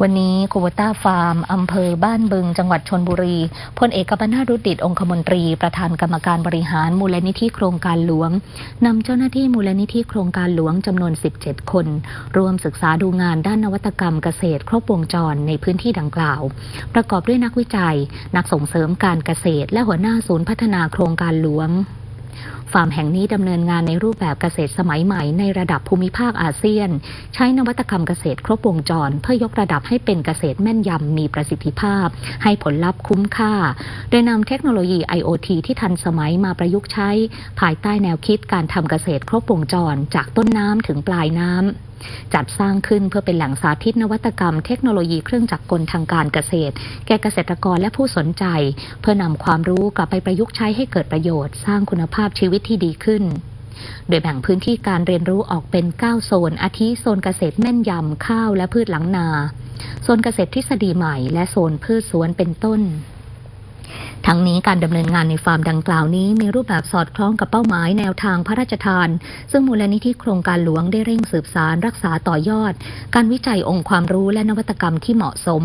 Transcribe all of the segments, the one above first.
วันนี้โควต้าฟาร์มอำเภอบ้านบึง จังหวัดชนบุรีพลเอกกัปนารุดิตองคมนตรี ประธานกรรมการบริหารมูลนิธิโครงการหลวงนำเจ้าหน้าที่มูลนิธิโครงการหลวงจำนวน 17 คนร่วมศึกษาดูงานด้านนวัตกรรมเกษตร ครบวงจรในพื้นที่ดังกล่าว ประกอบด้วยนักวิจัย นักส่งเสริมการเกษตร และหัวหน้าศูนย์พัฒนาโครงการหลวง ฟาร์มแห่งนี้ดำเนินงานในรูปแบบเกษตรสมัยใหม่ในระดับภูมิภาคอาเซียน ใช้นวัตกรรมเกษตรครบวงจร เพื่อยกระดับให้เป็นเกษตรแม่นยำมีประสิทธิภาพ ให้ผลลัพธ์คุ้มค่า โดยนำเทคโนโลยี IoT ที่ทันสมัยมาประยุกต์ใช้ ภายใต้แนวคิดการทำเกษตรครบวงจร จากต้นน้ำถึงปลายน้ำ จัดสร้างขึ้นเพื่อเป็นแหล่งสาธิตนวัตกรรม เทคโนโลยีเครื่องจักรกลทางการเกษตร แก่เกษตรกรและผู้สนใจ เพื่อนำความรู้กลับไปประยุกต์ใช้ให้เกิดประโยชน์ สร้างคุณภาพชีวิตที่ดีขึ้นโดยแบ่งพื้นที่การเรียนรู้ออกเป็น 9 โซน อาทิโซนเกษตรแม่นยำข้าวและพืชหลังนา โซนเกษตรทฤษฎีใหม่ และโซนพืชสวนเป็นต้น ทั้งนี้การดำเนินงานในฟาร์มดังกล่าวนี้ มีรูปแบบสอดคล้องกับเป้าหมายแนวทางพระราชทาน ซึ่งมูลนิธิโครงการหลวงได้เร่งสืบสารรักษาต่อยอด การวิจัยองค์ความรู้และนวัตกรรมที่เหมาะสม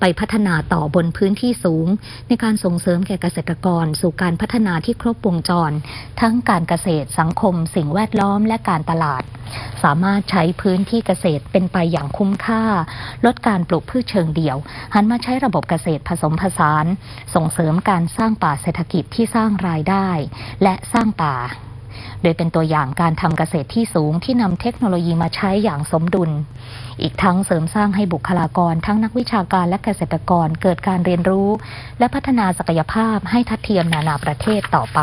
ไปพัฒนาต่อบนพื้นที่สูง ในการส่งเสริมแก่เกษตรกร สู่การพัฒนาที่ครบวงจร ทั้งการเกษตรสังคม สิ่งแวดล้อมและการตลาด สามารถใช้พื้นที่เกษตรเป็นไปอย่างคุ้มค่า ลดการปลูกพืชเชิงเดี่ยว หันมาใช้ระบบเกษตรผสมผสาน ส่งเสริมการสร้างป่าเศรษฐกิจที่สร้างรายได้ และสร้างป่าโดยเป็นตัวอย่างการทำเกษตรที่สูงที่นำเทคโนโลยีมาใช้อย่างสมดุล อีกทั้งเสริมสร้างให้บุคลากร ทั้งนักวิชาการและเกษตรกรเกิดการเรียนรู้ และพัฒนาศักยภาพให้ทัดเทียมนานาประเทศต่อไป